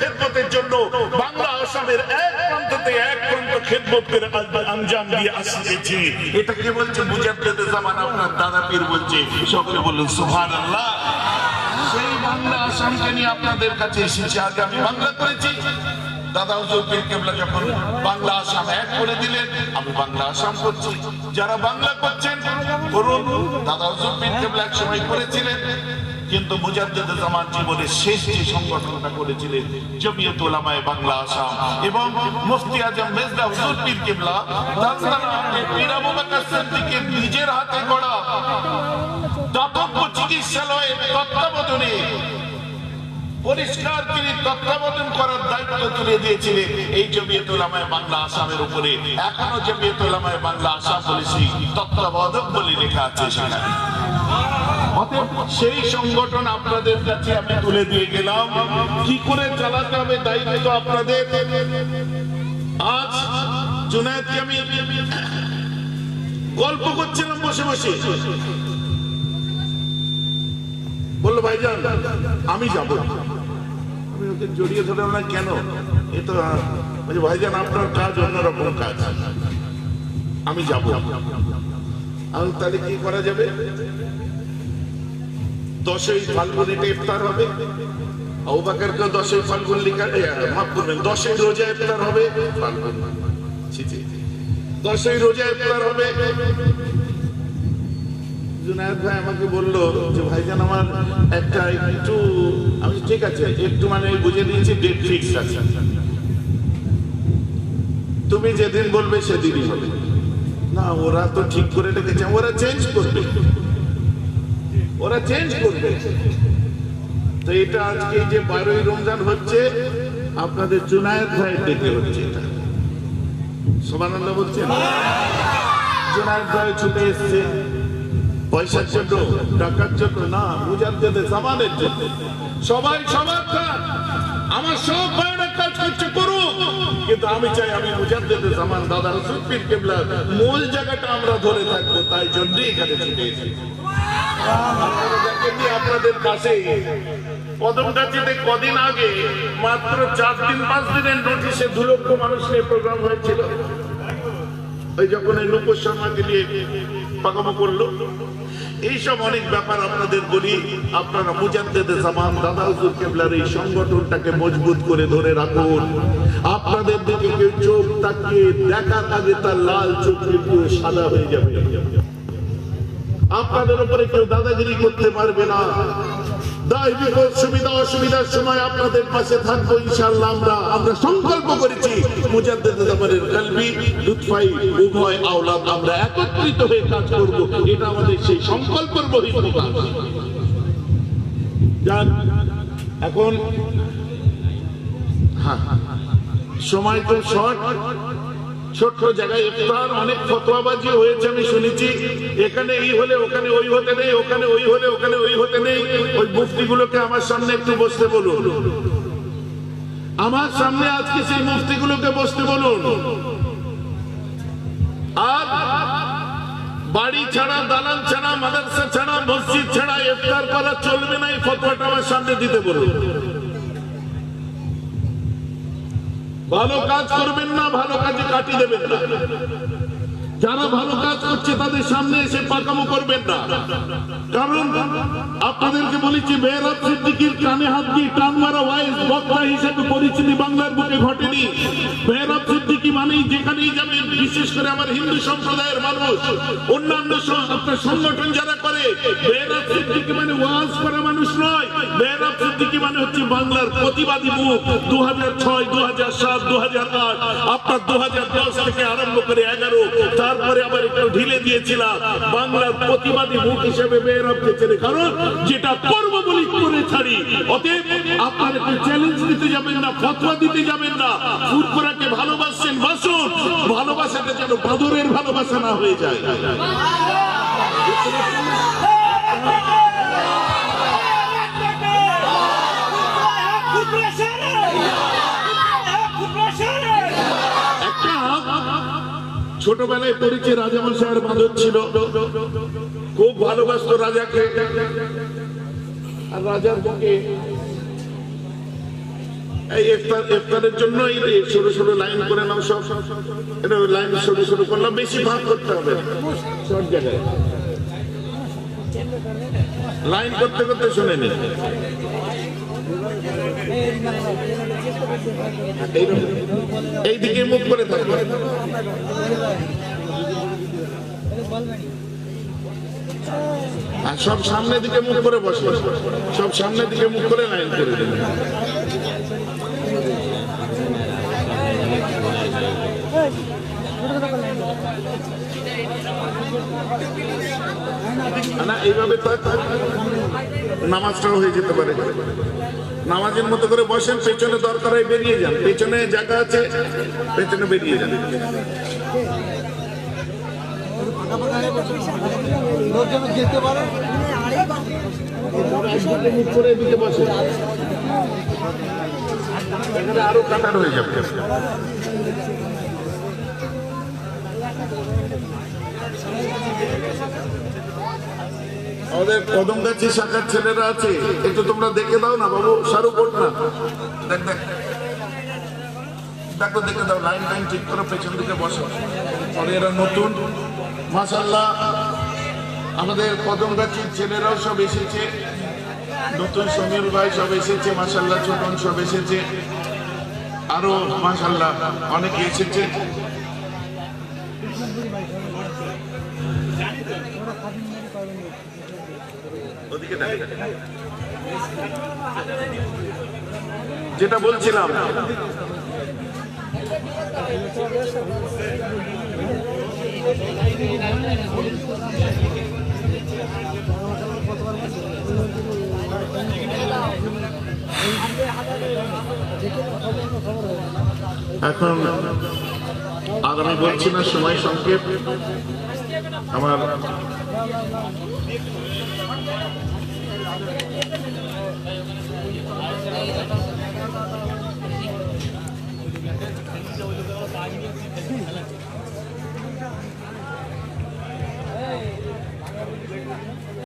খেদমতের জন্য বাংলা আসামের এক প্রান্ত থেকে এক প্রান্ত খেদমতের আঞ্জাম দিয়ে আসতেছি এটা কে বলছে? মুজাদ্দেদে জামান আপনার দাদা পীর বলছে। সকলে বলুন, সুবহানাল্লাহ। সেই বাংলা আসামকে নিয়ে আপনাদের কাছে এসেছি, আগে আমি বাংলা করেছি। দাদা হুজুর পীর বাংলা আসাম এক করে দিলেন, আমি বাংলা আসাম করছি। যারা বাংলা করছেন, করুন। দাদা হুজুর পীর কেবলা এক সময় করেছিলেন। কিন্তু মুজাদ্দেদ জামান জীবনের শেষ যে সংগঠনটা করেছিলেন জমিয়ত ওলামায়ে বাংলা আসাম এবং মুফতি আজম মেজদা হুজুর পীর কেবলা তাছাড়া পীর আবু বকর সিদ্দিকের নিজের হাতে গড়া দাতব্য চিকিৎসালয়ের তত্ত্বাবধানে পরিষ্কার তিনি তত্ত্বাবধান করার দায়িত্ব তুলে দিয়েছিলেন এই জমিয়ত উলামায়ে বাংলা আসামের উপরে। এখনও জমিয়ত উলামায়ে বাংলা আসাম বলেছি তত্ত্বাবধান বলে লেখা আছে সেখানে। অতএব সেই সংগঠন আপনাদের কাছে আমি তুলে দিয়ে গেলাম। কি করে চালাতে হবে দায়িত্ব আপনাদের। আজ জুনায়দকে আমি গল্প করছিলাম বসে বসে। বলল, ভাইজান, আমি যাব। আমি ওকে জড়িয়ে ধরলাম, না, কেন? এ তো ভাইজান, আপনার কাজ অন্যরকম কাজ। আমি যাব। আমি তাহলে কি করা যাবে? দশই ফাল্গুনিতে ইফতার হবে। দশই ফাল্গুন লিখা মাফ করবেন, দশই রোজা হবে। ফাল্গুন। দশই রোজা হবে। ভাই আমার একটা আমি ঠিক আছে, একটু মানে বুঝে ডেট আছে। তুমি যেদিন বলবে সেদিনই হবে। না, ওরা তো ঠিক করে রেখেছে, ওরা চেঞ্জ করবে। ওরা চেঞ্জ করবে। তো এটা আজকে যে বারোই রমজান হচ্ছে, আপনাদের জুনায়দ ভাই ডেকে হচ্ছে এটা। সমানন্দ বলছেন, জুনায়দ ভাই ছুটে এসছে। পয়সার জন্য টাকার জন্য, না মুজাদ্দেদে জামানের জন্য। সবাই সবার কাজ আমার সব ভাইরা কাজ করছে, করুক। কিন্তু আমি চাই আমি মুজাদ্দেদে জামান দাদা রসুল পীর কেবলার মূল জায়গাটা আমরা ধরে থাকব, তাই জন্যই এখানে ছুটে এসেছি। আপনাদের কাছে কদমগাছিতে কদিন আগে মাত্র চার পাঁচ দিনের নোটিশে দু লক্ষ প্রোগ্রাম হয়েছিল। ওই যখন এই শর্মাকে নিয়ে পাকামো করল। এইসব অনেক ব্যাপার আপনাদের বলি, আপনারা মুজাদ্দেদে দাদা হুজুর কেবলার এই সংগঠনটাকে মজবুত করে ধরে রাখুন। আপনাদের দিকে কেউ চোখ তাকিয়ে দেখার আগে তার লাল চোখ সাদা হয়ে যাবে। আপনাদের উপরে কেউ দাদাগিরি করতে পারবে না। সুবিধা, অসুবিধার সময় আপনাদের পাশে আমরা। সংকল্প করেছি উভয় আমরা একত্রিত হয়ে কাজ এটা আমাদের সেই এখন হ্যাঁ সময় তো শর্ট ছোট্ট জায়গায় ইফতার, অনেক ফতোয়াবাজি হয়েছে, আমি শুনেছি। এখানে এই হলে, ওখানে ওই হতে নেই, ওখানে ওই হলে, ওখানে ওই হতে নেই। ওই মুফতিগুলোকে আমার সামনে একটু বসতে বলুন। আমার সামনে আজকে সেই মুফতিগুলোকে বসতে বলুন। আর বাড়ি ছাড়া দালান ছাড়া, মাদ্রাসা ছাড়া, মসজিদ ছাড়া ইফতার করা চলবে না, এই ফতোয়াটা আমার সামনে দিতে বলুন। ভালো কাজ করবেন না, ভালো কাজে কাটি দেবেন না। যারা ভালো কাজ করছে, তাদের সামনে এসে পাকামো করবেন না। কারণ আপনাদেরকে বলেছি বেহরাব সিদ্দিকির কানে হাত দিয়ে টান মারা ওয়াইজ বক্তা হিসেবে পরিচিতি বাংলার বুকে ঘটেনি। বেহরাব সিদ্দিকি মানেই যেখানেই যাবেন, বিশেষ করে আমার হিন্দু সম্প্রদায়ের মানুষ, অন্যান্য আপনার সংগঠন যারা করে বেহরাব সিদ্দিকি মানে ওয়াজ করা মানুষ নয়। বেহরাব সিদ্দিকি মানে হচ্ছে বাংলার প্রতিবাদী মুখ। দু হাজার ছয় দু হাজার সাত দু হাজার আট। আপনার দু হাজার দশ থেকে আরম্ভ করে এগারো। তারপরে আবার একটু ঢিলে দিয়েছিলাম। বাংলার প্রতিবাদী মুখ হিসেবে বেহরাবকে চেনে কারণ যেটা করব বলি করে ছাড়ি। অতএব আপনার একটু চ্যালেঞ্জ দিতে যাবেন না, ফতোয়া দিতে যাবেন না। ফুরফুরাকে ভালোবাসছেন, বাসুন। ভালোবাসাটা যেন বাদরের ভালোবাসা না হয়ে যায়। ছোটবেলায় পড়েছে রাজামশাইয়ের বাঁধর ছিল। খুব ভালোবাসতো রাজাকে। আর রাজার এই ইফতার লাইন করে নাও এটা করলাম বেশি ভাগ করতে হবে। লাইন করতে করতে শুনে নি। এই দিকে মুখ করে থাকবে আর সব সামনের দিকে মুখ করে বসে। সব সামনের দিকে মুখ করে লাইন করে না, এইভাবে তো নামাজটাও হয়ে যেতে পারে। নামাজের মতো করে বসেন, পেছনে দরকার হয় বেরিয়ে যান। পেছনে জায়গা আছে, পেছনে বেরিয়ে যান। লোকজন যেতে পারে আরও কাটার হয়ে যাবে। আমাদের কদমগাছি শাখার ছেলেরা আছে তোমরা দেখে দাও না দেখ দেখ। দেখো দাও লাইন পেছন দিকে বসো। এরা নতুন। আমাদের ছেলেরাও সব এসেছে। নতুন সমীর ভাই সব এসেছে মাসাল্লাহ ছোটন সব এসেছে। আরও মাসাল্লাহ অনেকে এসেছে। যেটা বলছিলাম। এখন আর আমি বলছি না সময় সংক্ষেপ। আমার